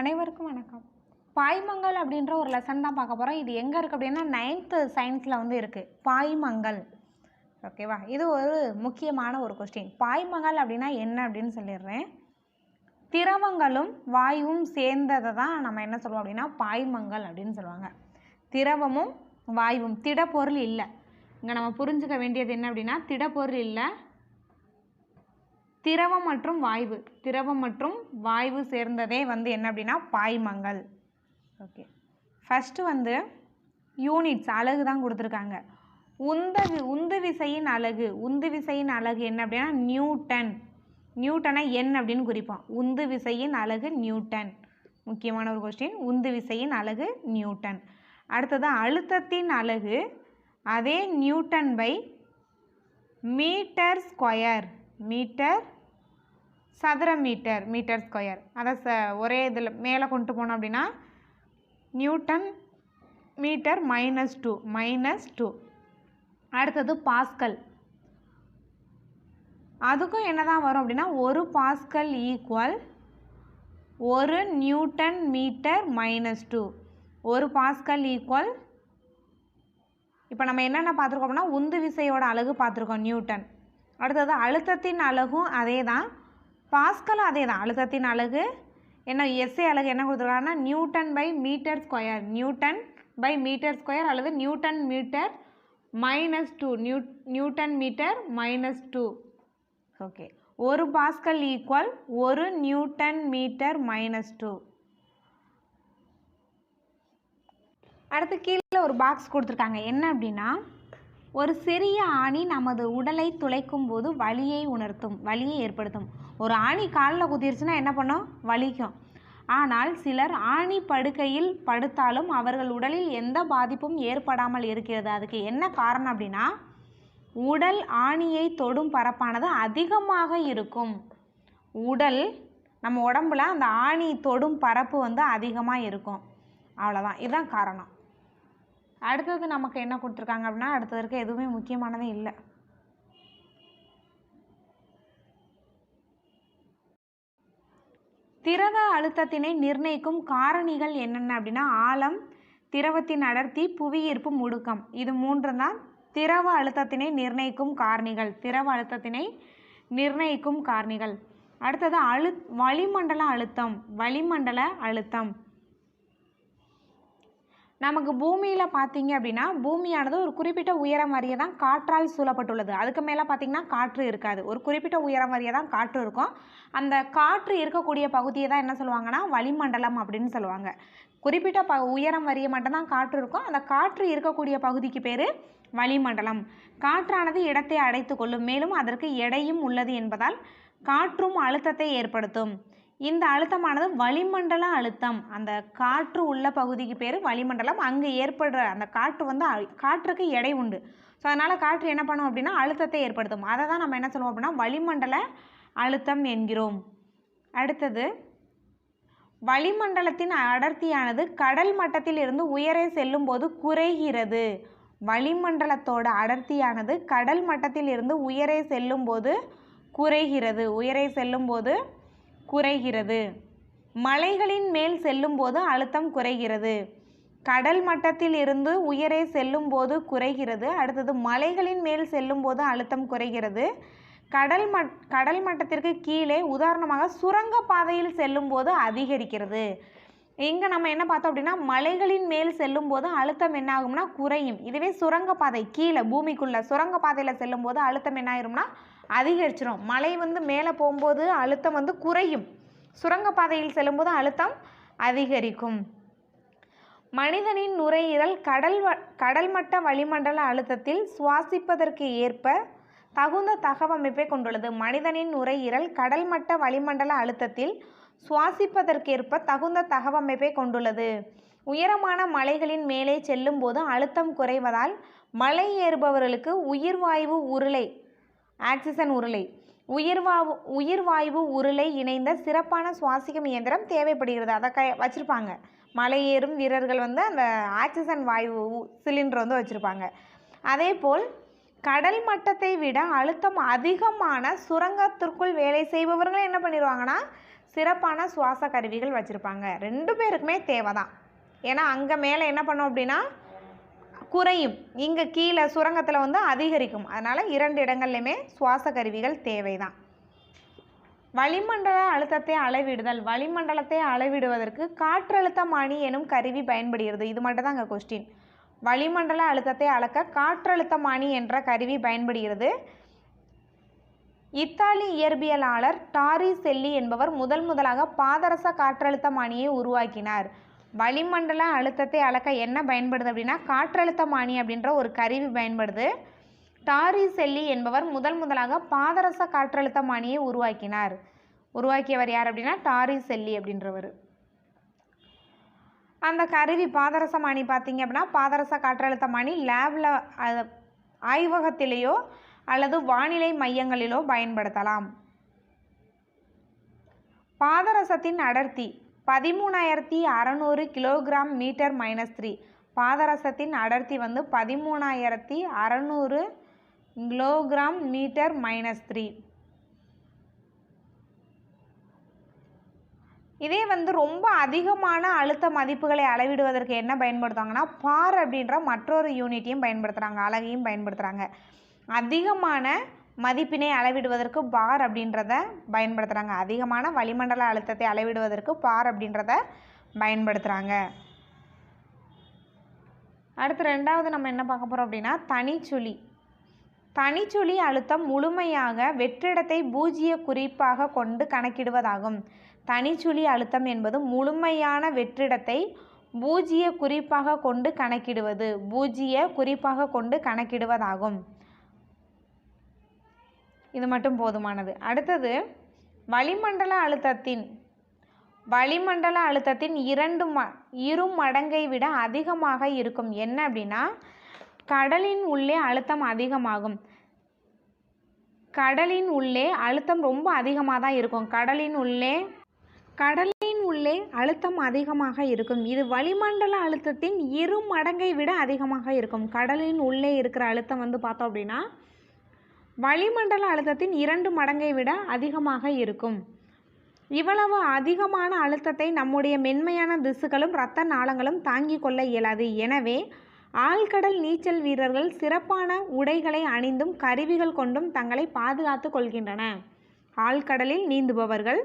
அனைவருக்கும் வணக்கம். பாய்மங்கள் அப்படின்ற ஒரு லெசன் தான் பார்க்க போகிறோம் இது எங்கே இருக்குது அப்படின்னா நைன்த்து சயின்ஸில் வந்து இருக்குது பாய்மங்கள். ஓகேவா இது ஒரு முக்கியமான ஒரு கொஸ்டின் பாய்மங்கள் அப்படின்னா என்ன அப்படின்னு சொல்லிடுறேன். திரவங்களும் வாயுவும் சேர்ந்ததை தான் நம்ம என்ன சொல்லுவோம் அப்படின்னா பாய்மங்கள் அப்படின்னு சொல்லுவாங்க. திரவமும் வாயுவும் திடப்பொருள் இல்லை. இங்கே நம்ம புரிஞ்சுக்க வேண்டியது என்ன அப்படின்னா திடப்பொருள் இல்லை திரவம் மற்றும் வாய்வு. திரவம் மற்றும் வாய்வு சேர்ந்ததே வந்து என்ன அப்படின்னா பாய்மங்கள். ஓகே ஃபஸ்ட்டு வந்து யூனிட்ஸ் அலகு தான் கொடுத்துருக்காங்க. உந்த வி- உந்து விசையின் அலகு. உந்து விசையின் அலகு என்ன அப்படின்னா நியூட்டன். நியூட்டனை என் அப்படின்னு குறிப்போம். உந்து விசையின் அலகு நியூட்டன். முக்கியமான ஒரு கொஸ்டின் உந்து விசையின் அலகு நியூட்டன். அடுத்தது அழுத்தத்தின் அலகு. அதே newton by metre square. Metre சதுர மீட்டர் மீட்டர் ஸ்கொயர். அதை ச ஒரே இதில் மேலே கொண்டு போனோம் அப்படின்னா newton metre minus two minus two. அடுத்தது பாஸ்கல். அதுக்கும் என்ன தான் வரும் அப்படின்னா ஒரு பாஸ்கல் ஈக்குவல் ஒரு நியூட்டன் மீட்டர் மைனஸ் டூ. ஒரு பாஸ்கல் ஈக்குவல் இப்போ நம்ம என்னென்ன பார்த்துருக்கோம் அப்படின்னா உந்து விசையோட அழகு பார்த்துருக்கோம் நியூட்டன். அடுத்தது அழுத்தத்தின் அழகும் அதே தான் பாஸ்கலும் அதே தான். அழுத்தத்தின் அழகு என்ன எஸ்ஏ அழகு என்ன கொடுத்துருக்காங்கன்னா newton by metre square. Newton by metre square அல்லது newton metre minus two. New newton metre minus two. Okay. ஒரு பாஸ்கல் ஈக்குவல் ஒரு நியூட்டன் மீட்டர் மைனஸ் டூ. அடுத்து கீழே ஒரு பாக்ஸ் கொடுத்துருக்காங்க. என்ன அப்படின்னா ஒரு சிறிய ஆணி நமது உடலை துளைக்கும் போது வலியை உணர்த்தும் வலியை ஏற்படுத்தும். ஒரு ஆணி காலில் குதிருச்சுன்னா என்ன பண்ணும்? வலிக்கும். ஆனால் சிலர் ஆணி படுக்கையில் படுத்தாலும் அவர்கள் உடலில் எந்த பாதிப்பும் ஏற்படாமல் இருக்கிறது. அதுக்கு என்ன காரணம் அப்படின்னா உடல் ஆணியை தொடும் பரப்பானது அதிகமாக இருக்கும். உடல் நம்ம உடம்புல அந்த ஆணி தொடும் பரப்பு வந்து அதிகமாக இருக்கும். அவ்வளோதான் இதுதான் காரணம். அடுத்தது நமக்கு என்ன கொடுத்துருக்காங்க அப்படின்னா அடுத்தது இருக்க எதுவுமே முக்கியமானதே இல்லை. திரவ அழுத்தத்தினை நிர்ணயிக்கும் காரணிகள் என்னென்ன அப்படின்னா ஆழம் திரவத்தின் அடர்த்தி புவியீர்ப்பு முடுக்கம். இது மூன்று தான் திரவ அழுத்தத்தினை நிர்ணயிக்கும் காரணிகள். திரவ அழுத்தத்தினை நிர்ணயிக்கும் காரணிகள். அடுத்தது அழு வளிமண்டல அழுத்தம். வளிமண்டல அழுத்தம். நமக்கு பூமியில் பார்த்தீங்க அப்படின்னா பூமியானது ஒரு குறிப்பிட்ட உயரம் வரைய தான் காற்றால் சூழப்பட்டுள்ளது. அதுக்கு மேலே பார்த்தீங்கன்னா காற்று இருக்காது. ஒரு குறிப்பிட்ட உயரம் வரைய தான் காற்று இருக்கும். அந்த காற்று இருக்கக்கூடிய பகுதியை தான் என்ன சொல்லுவாங்கன்னா வளிமண்டலம் அப்படின்னு சொல்லுவாங்க. குறிப்பிட்ட ப உயரம் வரைய மட்டும்தான் காற்று இருக்கும். அந்த காற்று இருக்கக்கூடிய பகுதிக்கு பேர் வளிமண்டலம். காற்றானது இடத்தை அடைத்து கொள்ளும். மேலும் அதற்கு எடையும் உள்ளது என்பதால் காற்றும் அழுத்தத்தை ஏற்படுத்தும். இந்த அழுத்தமானது வளிமண்டல அழுத்தம். அந்த காற்று உள்ள பகுதிக்கு பேர் வளிமண்டலம். அங்கே ஏற்படுற அந்த காற்று வந்து அ- காற்றுக்கு எடை உண்டு. ஸோ அதனால் காற்று என்ன பண்ணும் அப்படின்னா அழுத்தத்தை ஏற்படுத்தும். அதை தான் நம்ம என்ன சொல்லுவோம் அப்படின்னா வளிமண்டல அழுத்தம் என்கிறோம். அடுத்தது வளிமண்டலத்தின் அடர்த்தியானது கடல் மட்டத்தில் இருந்து உயரே செல்லும்போது குறைகிறது. வளிமண்டலத்தோட அடர்த்தியானது கடல் மட்டத்தில் இருந்து உயரே செல்லும்போது குறைகிறது. உயரே செல்லும்போது குறைகிறது. மலைகளின் மேல் செல்லும்போது அழுத்தம் குறைகிறது. கடல் மட்டத்தில் இருந்து உயரே செல்லும்போது குறைகிறது. அடுத்தது மலைகளின் மேல் செல்லும்போது அழுத்தம் குறைகிறது. கடல் மட் கடல் மட்டத்திற்கு கீழே உதாரணமாக சுரங்க பாதையில் செல்லும்போது அதிகரிக்கிறது. இங்கே நம்ம என்ன பார்த்தோம் அப்படின்னா மலைகளின் மேல் செல்லும்போது அழுத்தம் என்ன ஆகும்னா குறையும். இதுவே சுரங்கப்பாதை கீழே பூமிக்குள்ளே சுரங்கப்பாதையில் செல்லும்போது அழுத்தம் என்ன ஆயிரும்னா அதிகரிச்சிடும் மலை வந்து மேலே போகும்போது அழுத்தம் வந்து குறையும். சுரங்கப்பாதையில் செல்லும்போது அழுத்தம் அதிகரிக்கும். மனிதனின் நுரையீரல் கடல் வ கடல்மட்ட வளிமண்டல அழுத்தத்தில் சுவாசிப்பதற்கு ஏற்ப தகுந்த தகவமைப்பை கொண்டுள்ளது. மனிதனின் நுரையீரல் கடல் மட்ட வளிமண்டல அழுத்தத்தில் சுவாசிப்பதற்கேற்ப தகுந்த தகவமைப்பை கொண்டுள்ளது. உயரமான மலைகளின் மேலே செல்லும்போது அழுத்தம் குறைவதால் மலை ஏறுபவர்களுக்கு உயிர்வாயு உருளை ஆக்சிசன் உருளை. உயிர்வாவு உயிர்வாய்வு உருளை இணைந்த சிறப்பான சுவாசிக்கும் இயந்திரம் தேவைப்படுகிறது. அதை க வச்சுருப்பாங்க. மலையேறும் வீரர்கள் வந்து அந்த ஆக்சிஜன் வாயு சிலிண்டர் வந்து வச்சுருப்பாங்க. அதே போல் கடல் மட்டத்தை விட அழுத்தம் அதிகமான சுரங்கத்திற்குள் வேலை செய்பவர்கள் என்ன பண்ணிடுவாங்கன்னா சிறப்பான சுவாச கருவிகள் வச்சுருப்பாங்க. ரெண்டு பேருக்குமே தேவை தான் ஏன்னா அங்கே மேலே என்ன பண்ணோம் அப்படின்னா குறையும். இங்கே கீழே சுரங்கத்தில் வந்து அதிகரிக்கும். அதனால் இரண்டு இடங்கள்லையுமே சுவாச கருவிகள் தேவை தான் வளிமண்டல அழுத்தத்தை அளவிடுதல். வளிமண்டலத்தை அளவிடுவதற்கு காற்றழுத்தமானி எனும் கருவி பயன்படுகிறது. இது மட்டும் தான் அங்கே கொஸ்டின் வளிமண்டல அழுத்தத்தை அளக்க காற்றழுத்தமானி என்ற கருவி பயன்படுகிறது. இத்தாலி இயற்பியலாளர் டாரி செல்லி என்பவர் முதல் முதலாக பாதரச காற்றழுத்தமானியை உருவாக்கினார். வளிமண்டல அழுத்தத்தை அளக்க என்ன பயன்படுது அப்படின்னா காற்றழுத்தமானி அப்படின்ற ஒரு கருவி பயன்படுது. டாரி செல்லி என்பவர் முதல் முதலாக பாதரச காற்றழுத்தமானியை உருவாக்கினார். உருவாக்கியவர் யார் அப்படின்னா டாரி செல்லி அப்படின்றவர். அந்த கருவி பாதரசமானி பார்த்தீங்க அப்படின்னா பாதரச காற்றழுத்தமானி லேபில் ஆய்வகத்திலேயோ அல்லது வானிலை மையங்களிலோ பயன்படுத்தலாம். பாதரசத்தின் அடர்த்தி பதிமூணாயிரத்தி அறநூறு கிலோகிராம் மீட்டர் மைனஸ் த்ரீ பாதரசத்தின் அடர்த்தி வந்து பதிமூணாயிரத்தி அறநூறு கிலோகிராம் மீட்டர் மைனஸ் த்ரீ இதே வந்து ரொம்ப அதிகமான அழுத்த மதிப்புகளை அளவிடுவதற்கு என்ன பயன்படுத்துவாங்கன்னா பார் அப்படின்ற மற்றொரு யூனிட்டையும் பயன்படுத்துகிறாங்க அழகையும் பயன்படுத்துகிறாங்க அதிகமான மதிப்பினை அளவிடுவதற்கு பார் அப்படின்றத பயன்படுத்துகிறாங்க அதிகமான வளிமண்டல அழுத்தத்தை அளவிடுவதற்கு பார் அப்படின்றத பயன்படுத்துகிறாங்க அடுத்து ரெண்டாவது நம்ம என்ன பார்க்க போகிறோம் அப்படின்னா தனிச்சுழி. தனிச்சுழி அழுத்தம் முழுமையாக வெற்றிடத்தை பூஜ்ஜிய குறிப்பாக கொண்டு கணக்கிடுவதாகும். தனிச்சுழி அழுத்தம் என்பது முழுமையான வெற்றிடத்தை பூஜ்ஜிய குறிப்பாக கொண்டு கணக்கிடுவது பூஜ்ஜிய குறிப்பாக கொண்டு கணக்கிடுவதாகும். இது மட்டும் போதுமானது. அடுத்தது வளிமண்டல அழுத்தத்தின் வளிமண்டல அழுத்தத்தின் இரண்டு ம இரு மடங்கை விட அதிகமாக இருக்கும். என்ன அப்படின்னா கடலின் உள்ளே அழுத்தம் அதிகமாகும். கடலின் உள்ளே அழுத்தம் ரொம்ப அதிகமாக தான் இருக்கும். கடலின் உள்ளே கடலின் உள்ளே அழுத்தம் அதிகமாக இருக்கும். இது வளிமண்டல அழுத்தத்தின் இரு மடங்கை விட அதிகமாக இருக்கும். கடலின் உள்ளே இருக்கிற அழுத்தம் வந்து பார்த்தோம் அப்படின்னா வளிமண்டல அழுத்தத்தின் இரண்டு மடங்கை விட அதிகமாக இருக்கும். இவ்வளவு அதிகமான அழுத்தத்தை நம்முடைய மென்மையான திசுகளும் இரத்த நாளங்களும் தாங்கிக் கொள்ள இயலாது. எனவே ஆழ்கடல் நீச்சல் வீரர்கள் சிறப்பான உடைகளை அணிந்தும் கருவிகள் கொண்டும் தங்களை பாதுகாத்து கொள்கின்றன. ஆழ்கடலில் நீந்துபவர்கள்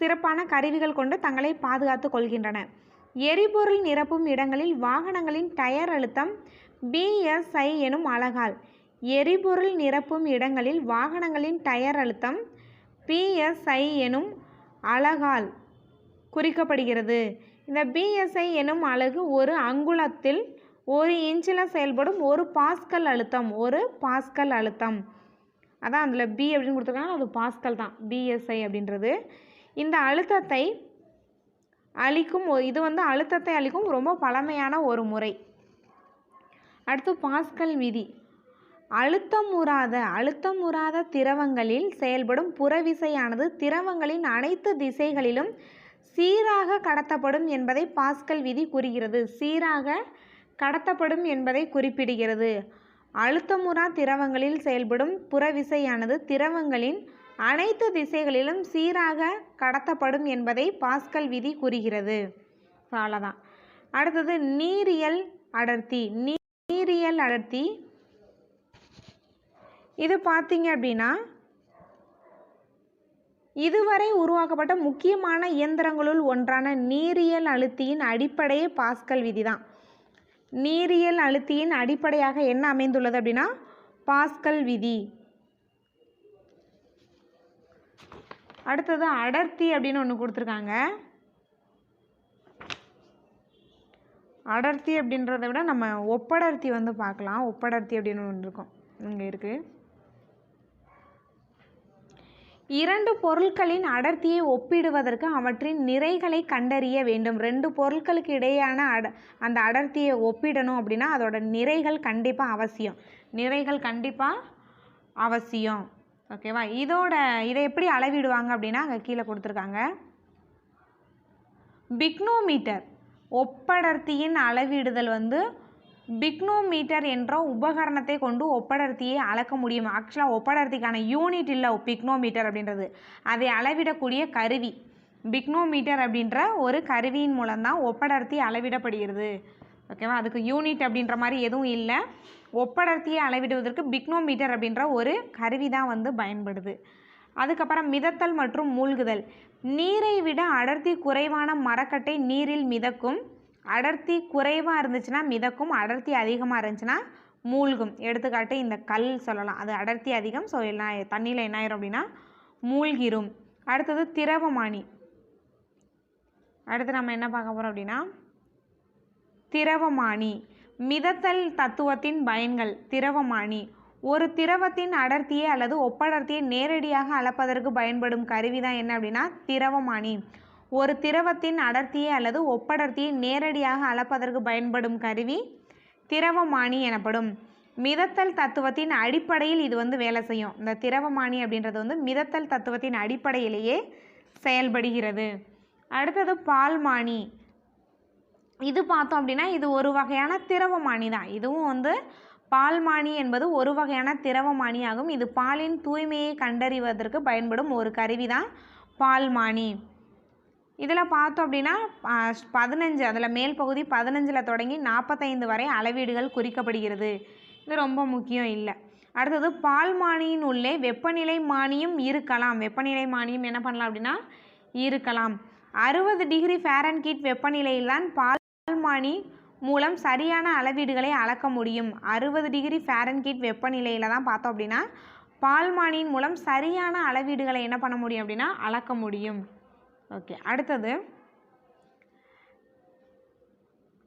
சிறப்பான கருவிகள் கொண்டு தங்களை பாதுகாத்து கொள்கின்றன. எரிபொருள் நிரப்பும் இடங்களில் வாகனங்களின் டயர் அழுத்தம் பிஎஸ்ஐ எனும் அழகால். எரிபொருள் நிரப்பும் இடங்களில் வாகனங்களின் டயர் அழுத்தம் பிஎஸ்ஐ எனும் அலகால் குறிக்கப்படுகிறது. இந்த பிஎஸ்ஐ எனும் அலகு ஒரு அங்குலத்தில் ஒரு இன்ச்சில் செயல்படும் ஒரு பாஸ்கல் அழுத்தம் ஒரு பாஸ்கல் அழுத்தம். அதான் அதில் பி அப்படின்னு கொடுத்துருக்காங்க. அது பாஸ்கல் தான். பிஎஸ்ஐ அப்படின்றது. இந்த அழுத்தத்தை அளிக்கும் இது வந்து அழுத்தத்தை அளிக்கும் ரொம்ப பழமையான ஒரு முறை. அடுத்து பாஸ்கல் விதி. அழுத்தம் உறாத அழுத்தம் உறாத திரவங்களில் செயல்படும் புறவிசையானது திரவங்களின் அனைத்து திசைகளிலும் சீராக கடத்தப்படும் என்பதை பாஸ்கல் விதி கூறுகிறது. சீராக கடத்தப்படும் என்பதை குறிப்பிடுகிறது. அழுத்தமுறா திரவங்களில் செயல்படும் புறவிசையானது திரவங்களின் அனைத்து திசைகளிலும் சீராக கடத்தப்படும் என்பதை பாஸ்கல் விதி கூறுகிறது. அவ்வளோதான் அடுத்தது நீரியல் அடர்த்தி. நீரியல் அடர்த்தி இது பார்த்தீங்க அப்படின்னா இதுவரை உருவாக்கப்பட்ட முக்கியமான இயந்திரங்களுள் ஒன்றான நீரியல் அழுத்தியின் அடிப்படையே பாஸ்கல் விதி தான் நீரியல் அழுத்தியின் அடிப்படையாக என்ன அமைந்துள்ளது அப்படின்னா பாஸ்கல் விதி. அடுத்தது அடர்த்தி அப்படின்னு ஒன்று கொடுத்துருக்காங்க. அடர்த்தி அப்படின்றத விட நம்ம ஒப்படர்த்தி வந்து பார்க்கலாம். ஒப்படர்த்தி அப்படின்னு ஒன்று இருக்கும். இங்கே இருக்குது இரண்டு பொருட்களின் அடர்த்தியை ஒப்பிடுவதற்கு அவற்றின் நிறைகளை கண்டறிய வேண்டும். ரெண்டு பொருட்களுக்கு இடையான அட அந்த அடர்த்தியை ஒப்பிடணும் அப்படின்னா அதோட நிறைகள் கண்டிப்பாக அவசியம். நிறைகள் கண்டிப்பாக அவசியம். ஓகேவா இதோட இதை எப்படி அளவிடுவாங்க அப்படின்னா அங்கே கீழே கொடுத்துருக்காங்க. பிக்னோமீட்டர் ஒப்படர்த்தியின் அளவிடுதல் வந்து பிக்னோமீட்டர் என்ற உபகரணத்தை கொண்டு ஒப்படர்த்தியை அளக்க முடியும். ஆக்சுவலாக ஒப்படர்த்திக்கான யூனிட் இல்லை பிக்னோமீட்டர் அப்படின்றது. அதை அளவிடக்கூடிய கருவி. பிக்னோமீட்டர் அப்படின்ற ஒரு கருவியின் மூலம்தான் ஒப்படர்த்தி அளவிடப்படுகிறது. ஓகேவா அதுக்கு யூனிட் அப்படின்ற மாதிரி எதுவும் இல்லை. ஒப்படர்த்தியை அளவிடுவதற்கு பிக்னோமீட்டர் அப்படின்ற ஒரு கருவி தான் வந்து பயன்படுது. அதுக்கப்புறம் மிதத்தல் மற்றும் மூழ்குதல். நீரை விட அடர்த்தி குறைவான மரக்கட்டை நீரில் மிதக்கும் அடர்த்தி குறைவாக இருந்துச்சுன்னா மிதக்கும் அடர்த்தி அதிகமாக இருந்துச்சுன்னா மூழ்கும். எடுத்துக்காட்டு இந்த கல் சொல்லலாம். அது அடர்த்தி அதிகம் ஸோ என்ன தண்ணியில் என்ன ஆயிரும் அப்படின்னா மூழ்கிரும். அடுத்தது திரவமானி. அடுத்து நம்ம என்ன பார்க்க போகிறோம் அப்படின்னா திரவமானி. மிதத்தல் தத்துவத்தின் பயன்கள் திரவமானி. ஒரு திரவத்தின் அடர்த்தியை அல்லது ஒப்படர்த்தியை நேரடியாக அளப்பதற்கு பயன்படும் கருவி தான் என்ன அப்படின்னா திரவமானி. ஒரு திரவத்தின் அடர்த்தியை அல்லது ஒப்படர்த்தியை நேரடியாக அளப்பதற்கு பயன்படும் கருவி திரவமானி எனப்படும். மிதத்தல் தத்துவத்தின் அடிப்படையில் இது வந்து வேலை செய்யும். இந்த திரவமானி அப்படின்றது வந்து மிதத்தல் தத்துவத்தின் அடிப்படையிலேயே செயல்படுகிறது. அடுத்தது பால்மானி. இது பார்த்தோம் அப்படின்னா இது ஒரு வகையான திரவமானி தான். இதுவும் வந்து பால்மானி என்பது ஒரு வகையான திரவமானி ஆகும் இது பாலின் தூய்மையை கண்டறிவதற்கு பயன்படும் ஒரு கருவி தான் பால்மானி. இதில் பார்த்தோம் அப்படின்னா பதினஞ்சு அதில் மேல் பகுதி பதினஞ்சில் தொடங்கி நாற்பத்தைந்து வரை அளவீடுகள் குறிக்கப்படுகிறது. இது ரொம்ப முக்கியம் இல்லை. அடுத்தது பால்மானியின் உள்ளே வெப்பநிலை மானியும் இருக்கலாம். வெப்பநிலை மானியம் என்ன பண்ணலாம் அப்படின்னா இருக்கலாம். அறுபது டிகிரி ஃபேரன்கீட் வெப்பநிலையில்தான் பால்மானி மூலம் சரியான அளவீடுகளை அளக்க முடியும். அறுபது டிகிரி ஃபேரன்கீட் வெப்பநிலையில் தான் பார்த்தோம் அப்படின்னா பால்மானியின் மூலம் சரியான அளவீடுகளை என்ன பண்ண முடியும் அப்படின்னா அளக்க முடியும். ஓகே அடுத்தது.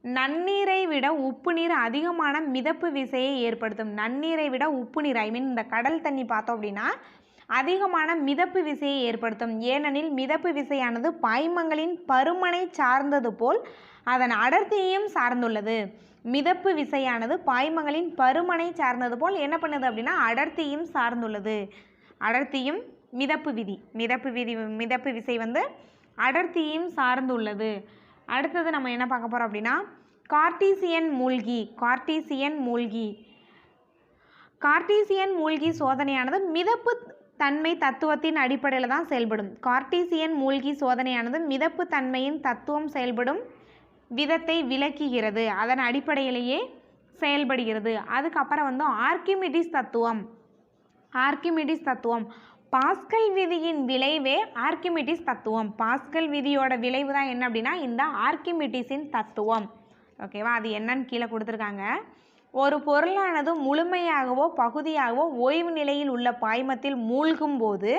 நன்னீரை விட உப்பு நீர் அதிகமான மிதப்பு விசையை ஏற்படுத்தும். நன்னீரை விட உப்பு நீர் ஐ மீன் இந்த கடல் தண்ணி பார்த்தோம் அப்படின்னா அதிகமான மிதப்பு விசையை ஏற்படுத்தும். ஏனெனில் மிதப்பு விசையானது பாய்மங்களின் பருமனை சார்ந்தது போல் அதன் அடர்த்தியையும் சார்ந்துள்ளது. மிதப்பு விசையானது பாய்மங்களின் பருமனை சார்ந்தது போல் என்ன பண்ணுது அப்படின்னா அடர்த்தியும் சார்ந்துள்ளது. அடர்த்தியும் மிதப்பு விதி. மிதப்பு விதி மிதப்பு விசை வந்து அடர்த்தியும் சார்ந்துள்ளது. அடுத்தது நம்ம என்ன பார்க்க போகிறோம் அப்படின்னா கார்ட்டீசியன் மூழ்கி கார்ட்டீசியன் மூழ்கி. கார்ட்டீசியன் மூழ்கி சோதனையானது மிதப்பு தன்மை தத்துவத்தின் அடிப்படையில் தான் செயல்படும். கார்ட்டீசியன் மூழ்கி சோதனையானது மிதப்பு தன்மையின் தத்துவம் செயல்படும் விதத்தை விளக்குகிறது. அதன் அடிப்படையிலேயே செயல்படுகிறது. அதுக்கப்புறம் வந்து ஆர்கிமிடிஸ் தத்துவம். ஆர்கிமிடிஸ் தத்துவம். பாஸ்கல் விதியின் விளைவே ஆர்கிமிட்டிஸ் தத்துவம். பாஸ்கல் விதியோட விளைவு தான் என்ன அப்படின்னா இந்த ஆர்கிமிட்டிஸின் தத்துவம். ஓகேவா? அது என்னன்னு கீழே கொடுத்துருக்காங்க. ஒரு பொருளானது முழுமையாகவோ பகுதியாகவோ ஓய்வு நிலையில் உள்ள பாய்மத்தில் மூழ்கும் போது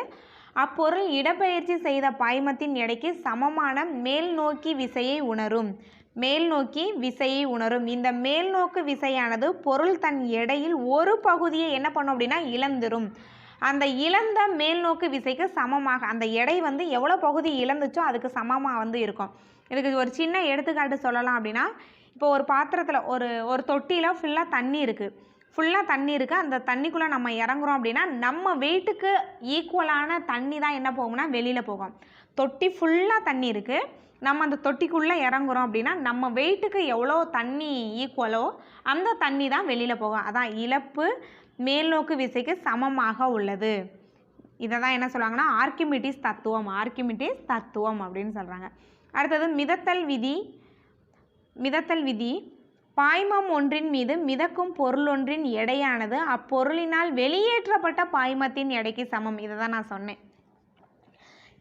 அப்பொருள் இடப்பெயர்ச்சி செய்த பாய்மத்தின் எடைக்கு சமமான மேல் நோக்கி விசையை உணரும். மேல் நோக்கி விசையை உணரும். இந்த மேல் நோக்கு விசையானது பொருள் தன் எடையில் ஒரு பகுதியை என்ன பண்ணும் அப்படின்னா இழந்துரும். அந்த இழந்த மேல்நோக்கு விசைக்கு சமமாக அந்த எடை வந்து எவ்வளோ பகுதி இழந்துச்சோ அதுக்கு சமமாக வந்து இருக்கும். இதுக்கு ஒரு சின்ன எடுத்துக்காட்டு சொல்லலாம் அப்படின்னா இப்போ ஒரு பாத்திரத்தில் ஒரு ஒரு தொட்டியில் ஃபுல்லாக தண்ணி இருக்குது ஃபுல்லாக தண்ணி இருக்குது அந்த தண்ணிக்குள்ளே நம்ம இறங்குறோம் அப்படின்னா நம்ம வெயிட்டுக்கு ஈக்குவலான தண்ணி தான் என்ன போகும்னா வெளியில் போகும். தொட்டி ஃபுல்லாக தண்ணி இருக்குது நம்ம அந்த தொட்டிக்குள்ளே இறங்குறோம் அப்படின்னா நம்ம வெயிட்டுக்கு எவ்வளோ தண்ணி ஈக்குவலோ அந்த தண்ணி தான் வெளியில் போகும். அதான் இழப்பு மேல்நோக்கு விசைக்கு சமமாக உள்ளது. இதை தான் என்ன சொல்லுவாங்கன்னா ஆர்கிமிட்டிஸ் தத்துவம் ஆர்கிமிட்டிஸ் தத்துவம் அப்படின்னு சொல்கிறாங்க அடுத்தது மிதத்தல் விதி மிதத்தல் விதி பாய்மம் ஒன்றின் மீது மிதக்கும் பொருளொன்றின் எடையானது அப்பொருளினால் வெளியேற்றப்பட்ட பாய்மத்தின் எடைக்கு சமம். இதை தான் நான் சொன்னேன்.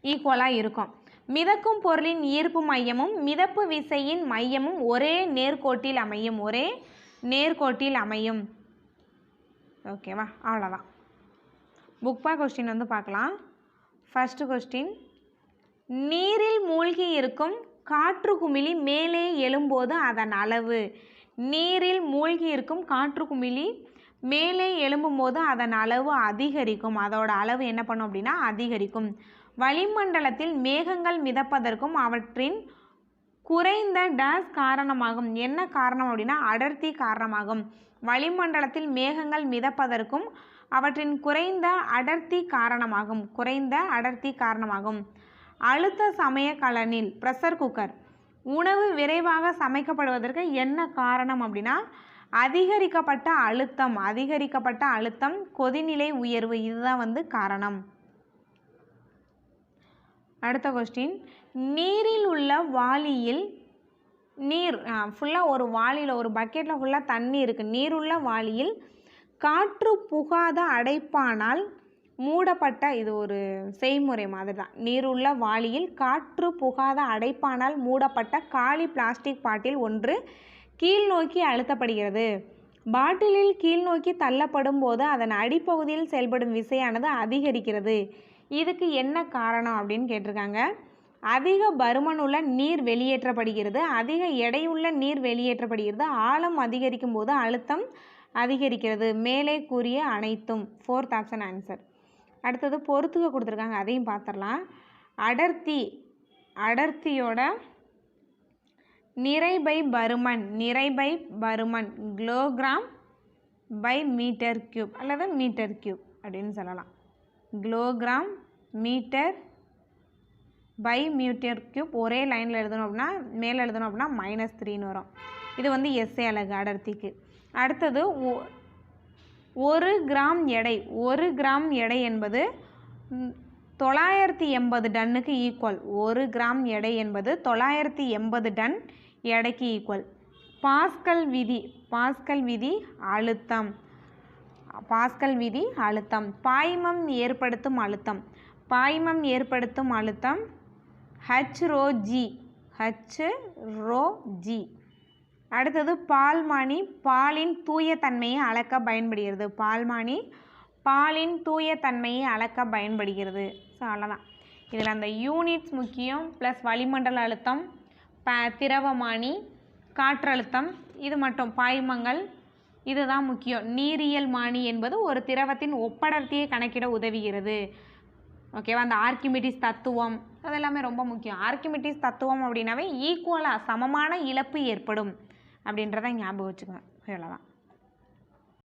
ஈக்குவலாக இருக்கும். மிதக்கும் பொருளின் ஈர்ப்பு மையமும் மிதப்பு விசையின் மையமும் ஒரே நேர்கோட்டில் அமையும் ஒரே நேர்கோட்டில் அமையும். ஓகேவா அவ்வளோதான் புக் பா கொஸ்டின் வந்து பார்க்கலாம். ஃபஸ்ட்டு கொஸ்டின் நீரில் மூழ்கி இருக்கும் காற்று குமிழி மேலே எழும்போது அதன் அளவு. நீரில் மூழ்கி இருக்கும் காற்று குமிழி மேலே எழும்பும்போது அதன் அளவு அதிகரிக்கும். அதோட அளவு என்ன பண்ணும் அப்படின்னா அதிகரிக்கும். வளிமண்டலத்தில் மேகங்கள் மிதப்பதற்கும் அவற்றின் குறைந்த டேஸ் காரணமாகும். என்ன காரணம் அப்படின்னா அடர்த்தி காரணமாகும். வளிமண்டலத்தில் மேகங்கள் மிதப்பதற்கும் அவற்றின் குறைந்த அடர்த்தி காரணமாகும். குறைந்த அடர்த்தி காரணமாகும். அழுத்த சமய கலனில் ப்ரெஷர் குக்கர் உணவு விரைவாக சமைக்கப்படுவதற்கு என்ன காரணம் அப்படின்னா அதிகரிக்கப்பட்ட அழுத்தம். அதிகரிக்கப்பட்ட அழுத்தம் கொதிநிலை உயர்வு. இதுதான் வந்து காரணம். அடுத்த கொஸ்டின் நீரில் உள்ள வாளியில் நீர் ஃபுல்லாக ஒரு வாளியில் ஒரு பக்கெட்டில் ஃபுல்லாக தண்ணி இருக்குது நீருள்ள வாளியில் காற்று புகாத அடைப்பானால் மூடப்பட்ட இது ஒரு செய்முறை மாதிரி தான் நீருள்ள வாளியில் காற்று புகாத அடைப்பானால் மூடப்பட்ட காலி பிளாஸ்டிக் பாட்டில் ஒன்று கீழ் நோக்கி அழுத்தப்படுகிறது. பாட்டிலில் கீழ் நோக்கி தள்ளப்படும் போது அதன் அடிப்பகுதியில் செயல்படும் விசையானது அதிகரிக்கிறது. இதுக்கு என்ன காரணம் அப்படின்னு கேட்டிருக்காங்க. அதிக பருமனுள்ள நீர் வெளியேற்றப்படுகிறது. அதிக எடையுள்ள நீர் வெளியேற்றப்படுகிறது. ஆழம் அதிகரிக்கும் போது அழுத்தம் அதிகரிக்கிறது. மேலே கூறிய அனைத்தும். ஃபோர்த் ஆப்ஷன் ஆன்சர் அடுத்தது பொறுத்துக்க கொடுத்துருக்காங்க. அதையும் பார்த்துடலாம். அடர்த்தி அடர்த்தியோட நிறை பை பருமன் நிறை பை பருமன் கிலோகிராம் பை மீட்டர் கியூப் அல்லது மீட்டர் கியூப் அப்படின்னு சொல்லலாம். Kilogram metre by metre cube ஒரே லைனில் எழுதணும் அப்படின்னா மேலே எழுதணும் அப்படின்னா மைனஸ் த்ரீன்னு வரும். இது வந்து எஸ்ஏ அழகு அடர்த்திக்கு. அடுத்தது ஒரு கிராம் எடை ஒரு கிராம் எடை என்பது தொள்ளாயிரத்தி எண்பது டன்னுக்கு ஈக்குவல் ஒரு கிராம் எடை என்பது தொள்ளாயிரத்தி எண்பது டன் எடைக்கு ஈக்குவல் பாஸ்கல் விதி பாஸ்கல் விதி அழுத்தம். பாஸ்கல் விதி அழுத்தம். பாய்மம் ஏற்படுத்தும் அழுத்தம். பாய்மம் ஏற்படுத்தும் அழுத்தம். H rho g h rho g அடுத்தது பால்மானி பாலின் தூய தன்மையை அளக்க பயன்படுகிறது. பால்மானி பாலின் தூய தன்மையை அளக்க பயன்படுகிறது. ஸோ அவ்வளோதான் இதில் அந்த யூனிட்ஸ் முக்கியம் ப்ளஸ் வளிமண்டல அழுத்தம் ப திரவமானி காற்றழுத்தம் இது மட்டும். பாய்மங்கள் இதுதான் முக்கியம். நீரியல் மானி என்பது ஒரு திரவத்தின் ஒப்படர்த்தியை கணக்கிட உதவுகிறது. ஓகேவா அந்த ஆர்கிமிட்டிஸ் தத்துவம் அதெல்லாமே ரொம்ப முக்கியம். ஆர்கிமிட்டிஸ் தத்துவம் அப்படின்னாவே ஈக்குவலாக சமமான இழப்பு ஏற்படும் அப்படின்றத ஞாபகம் வச்சுக்கோங்க அவ்வளோதான்